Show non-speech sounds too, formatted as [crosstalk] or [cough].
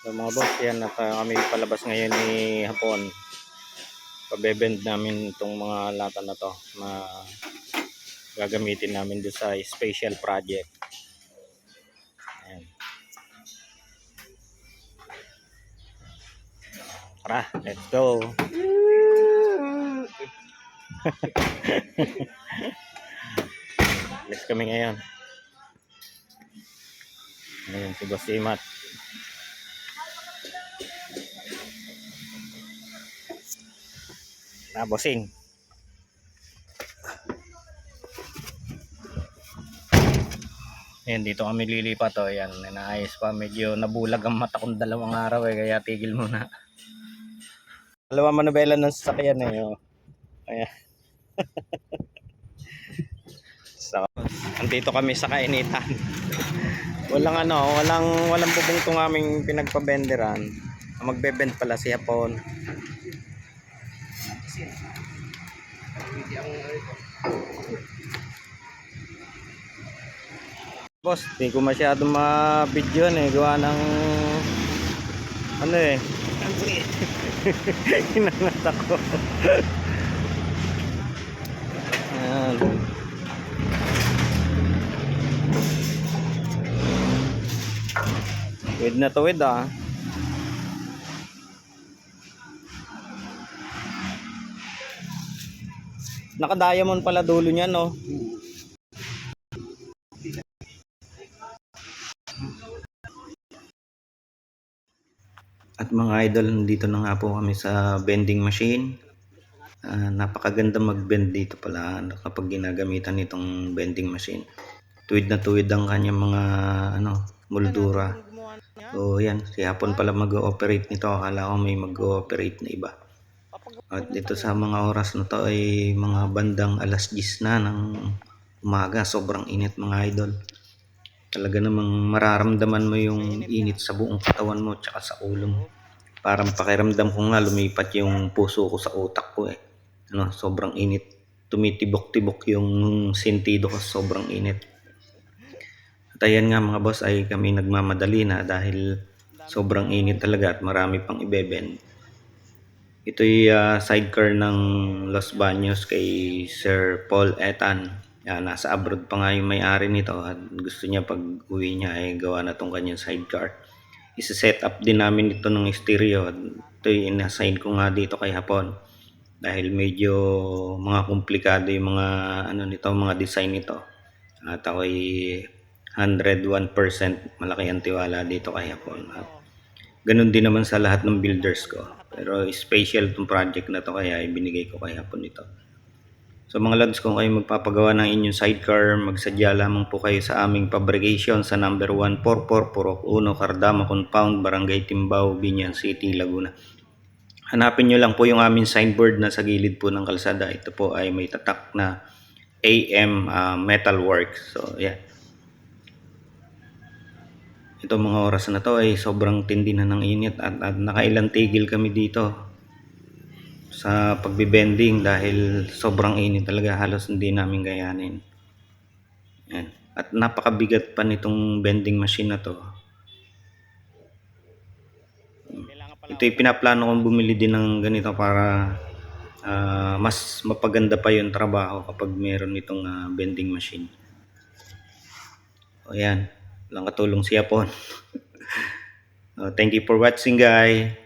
So mga boss, yan at uh, kami palabas ngayon ni Hapon. Pabebend namin itong mga lata na to na gagamitin namin doon sa special project. Ayan. Tara, let's go. [laughs] Let's kami ngayon. Ngayon si Boss Imat. Na bossing. Ayan, dito kami lilipat o. Ayan, naayos pa. Medyo nabulag ang mata kong dalawang araw eh. Kaya tigil muna. Dalawa manubela ng sasakyan eh. Oh. Ayan. [laughs] so, andito kami sa kainitan. Walang ano, walang walang bubong tong aming pinagpabenderan. Magbe-bend pala si Hapon. Boss, di ko masyado ma-video eh. Gawa ng ano eh. [laughs] Hinangat ako. Ayan. Tuwid na tuwid ah. Naka-diamond pala dulo niya no. At mga idol, nandito na nga po kami sa vending machine. Ah, napakaganda mag-bend dito pala ano, kapag ginagamitan nitong vending machine. Tuwid na tuwid ang kanyang mga ano, moldura. So yan, si Hapon pala mag-ooperate nito. Akala ko may mag-ooperate na iba. At dito sa mga oras na to ay mga bandang alas 10 na ng umaga. Sobrang init mga idol. Talaga namang mararamdaman mo yung init sa buong katawan mo tsaka sa ulo mo. Parang pakiramdam ko nga lumipat yung puso ko sa utak ko eh. Ano, sobrang init. Tumitibok-tibok yung sentido ko sobrang init. At ayan nga mga boss ay kami nagmamadali na dahil sobrang init talaga at marami pang ibeben. Ito'y ah, sidecar ng Los Baños kay Sir Paul Etan. Yan, nasa abroad pa nga yung may-ari nito at gusto niya pag uwi niya ay gawa na tong kanyang sidecar. Isa-set up din namin ito ng stereo. at Ito'y inassign ko nga dito kay Hapon. Dahil medyo mga komplikado yung mga ano nito, mga design nito. At ako'y 101% malaki ang tiwala dito kay Hapon. At ganun din naman sa lahat ng builders ko. Pero special itong project na to kaya ibinigay ko kay Hapon ito. So mga lods, kung kayo magpapagawa ng inyong sidecar, magsadya lamang po kayo sa aming fabrication sa number 144 Purok 1, Cardama Compound, Barangay Timbao, Binyan City, Laguna. Hanapin nyo lang po yung aming signboard na sa gilid po ng kalsada. Ito po ay may tatak na AM uh, Metal Works. So, yeah. Ito mga oras na to ay sobrang tindi na ng init at, at nakailang tigil kami dito sa pagbibending dahil sobrang init talaga halos hindi namin gayanin. Yan. At napakabigat pa nitong bending machine na to. Ito'y pinaplano kong bumili din ng ganito para ah, mas mapaganda pa yung trabaho kapag meron itong ah, bending machine. O yan, lang katulong siya po. [laughs] thank you for watching guys.